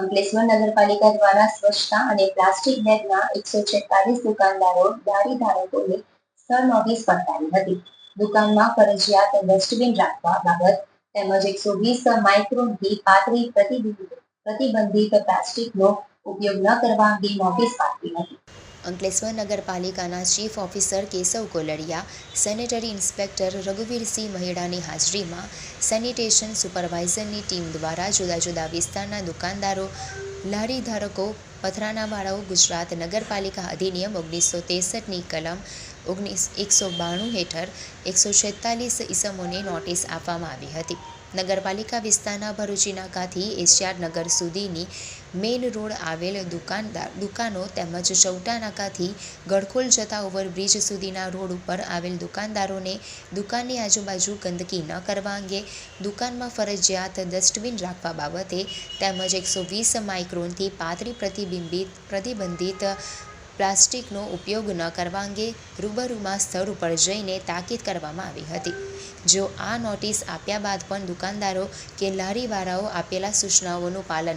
અંકલેશ્વર નગરપાલિકા દ્વારા સ્વચ્છતા અને પ્લાસ્ટિક બેગના એકસો છેતાલીસ દુકાનદારો દારી ધારકોને સ્થળ નોટિસ ફટકારી હતી. દુકાનમાં ફરજિયાત ડસ્ટબિન રાખવા બાબત તેમજ એકસો વીસ માઇક્રોનથી પાતળી પ્રતિબંધિત પ્રતિબંધિત પ્લાસ્ટિકનો ઉપયોગ ન કરવા અંગે નોટિસ પાઠવી હતી. અંકલેશ્વર નગરપાલિકાના chief officer Keshav Koladiya, sanitary inspector Raghuvirsinh મહેડાની હાજરીમાં સેનિટેશન સુપરવાઇઝરની ટીમ દ્વારા જુદા જુદા વિસ્તારના દુકાનદારો લારી ધારકો પથરાનાવાળાઓ ગુજરાત નગરપાલિકા અધિનિયમ ઓગણીસો ત્રેસઠની કલમ ઓગણીસ એકસો બાણું હેઠળ એકસો છેતાલીસ ઈસમોને નોટિસ આપવામાં આવી હતી. નગરપાલિકા વિસ્તારના ભરૂચી નાકાથી એશિયાડ નગર સુધીની મેઇન રોડ આવેલ દુકાનદાર, દુકાનો તેમજ ચૌટા નાકાથી ગળખોલ જતા ઓવરબ્રિજ સુધીના રોડ ઉપર આવેલ દુકાનદારોને દુકાનની આજુબાજુ ગંદકી ન કરવા અંગે દુકાનમાં ફરજિયાત ડસ્ટબિન રાખવા બાબતે તેમજ એકસો વીસ માઇક્રોનથી પાતળી પ્રતિબિંબિત, પ્રતિબંધિત પ્લાસ્ટિકનો ઉપયોગ ન કરવા અંગે રૂબરૂમાં સ્થળ ઉપર જઈને તાકીદ કરવામાં આવી હતી. જો આ નોટિસ આપ્યા બાદ પણ દુકાનદારો કે લારીવાળાઓ આપેલા સૂચનાઓનું પાલન